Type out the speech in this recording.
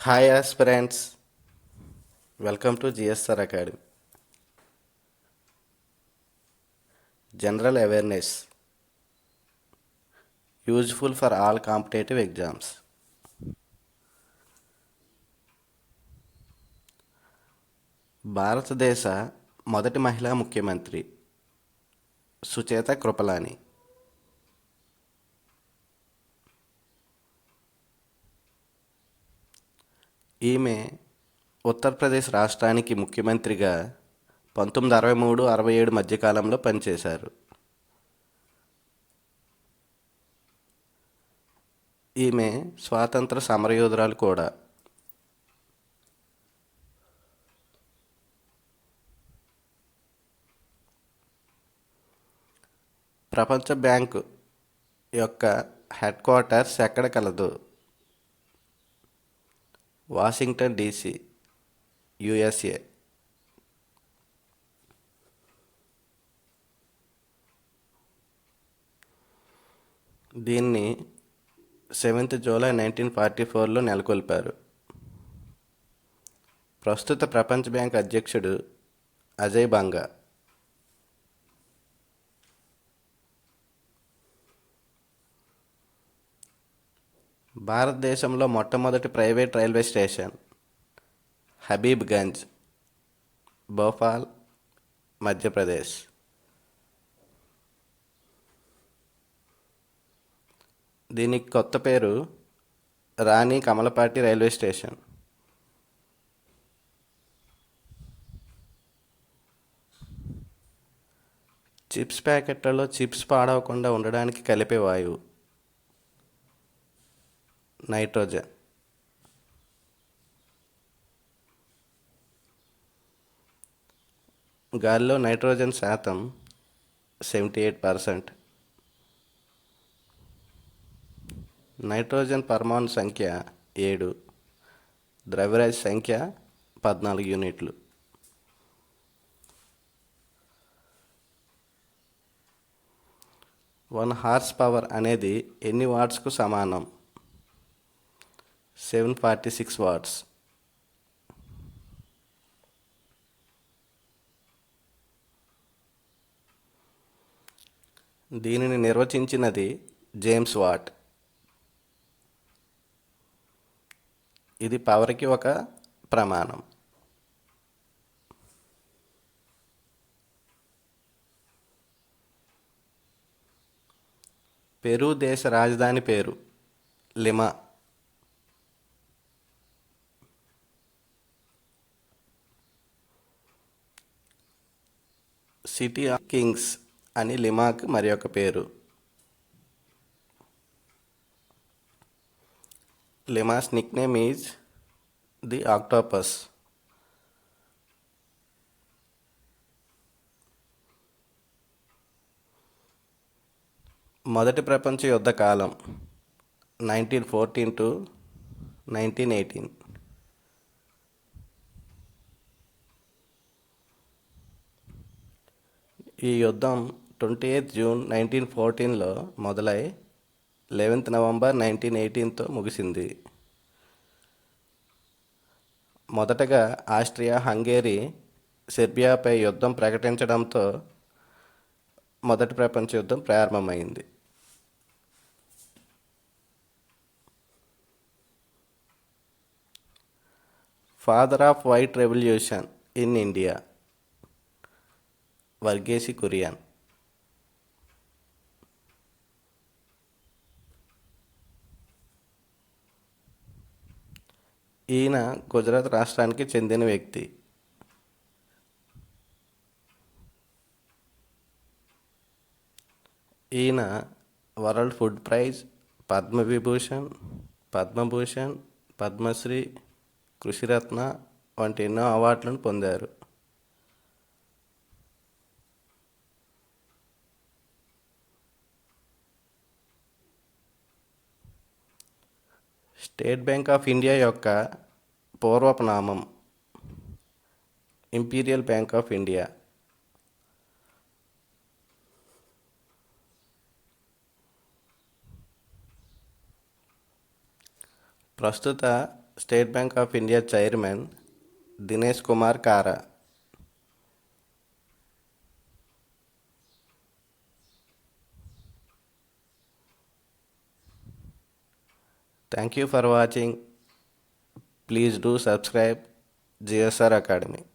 Hi aspirants welcome to G S R academy general awareness useful for all competitive exams భారతదేశ మొదటి మహిళా ముఖ్యమంత్రి సుచేత కృపలాని ఈమె ఉత్తరప్రదేశ్ రాష్ట్రానికి ముఖ్యమంత్రిగా పంతొమ్మిది అరవై మూడు అరవై ఏడు మధ్యకాలంలో పనిచేశారు. ఈమె స్వాతంత్ర సమరయోధురాలు కూడా. ప్రపంచ బ్యాంకు యొక్క హెడ్ క్వార్టర్స్ ఎక్కడ కలదు? Washington DC USA. దీన్ని సెవెంత్ జూలై నైన్టీన్ ఫార్టీ ఫోర్లో నెలకొల్పారు. ప్రస్తుత ప్రపంచ బ్యాంక్ అధ్యక్షుడు అజయ్ బంగా. భారతదేశంలో మొట్టమొదటి private railway station Habibganj Bhopal Madhya Pradesh. దీనికి కొత్త పేరు Rani Kamalapati railway station. Chips ప్యాకెట్లలో చిప్స్ పాడవకుండా ఉండడానికి కలిపే వాయువు. నైట్రోజన్. గాలిలో నైట్రోజన్ శాతం సెవెంటీ ఎయిట్ పర్సెంట్. నైట్రోజన్ పరమాణు సంఖ్య ఏడు. ద్రవ్యరాశి సంఖ్య పద్నాలుగు యూనిట్లు. వన్ హార్స్ పవర్ అనేది ఎన్ని వాట్స్కు సమానం? సెవెన్ ఫార్టీ సిక్స్ వాట్స్ దీనిని నిర్వచించినది జేమ్స్ వాట్. ఇది పవర్కి ఒక ప్రమాణం. పెరు దేశ రాజధాని పేరు లిమా. సిటీ ఆఫ్ కింగ్స్ అని లిమాక్ మరి ఒక పేరు. లిమాస్ నిక్నేమ్ ఈజ్ ది ఆక్టోపస్ మొదటి ప్రపంచ యుద్ధ కాలం nineteen fourteen to nineteen eighteen ఈ యుద్ధం ట్వంటీ ఎయిత్ జూన్ నైన్టీన్ ఫోర్టీన్లో మొదలై లెవెన్త్ నవంబర్ నైన్టీన్ ఎయిటీన్తో ముగిసింది. మొదటగా ఆస్ట్రియా హంగేరీ సెర్బియాపై యుద్ధం ప్రకటించడంతో మొదటి ప్రపంచ యుద్ధం ప్రారంభమైంది. Father of white revolution in India Verghese Kurien. ఈయన గుజరాత్ రాష్ట్రానికి చెందిన వ్యక్తి. ఈయన world food prize Padma Vibhushan Padma Bhushan Padma Shri Krishi Ratna వంటి ఎన్నో అవార్డులను పొందారు. స్టేట్ బ్యాంక్ ఆఫ్ ఇండియా యొక్క పూర్వపు నామం ఇంపీరియల్ బ్యాంక్ ఆఫ్ ఇండియా. ప్రస్తుత state bank of India chairman Dinesh Kumar Khara. Thank you for watching. Please do subscribe GSR Academy.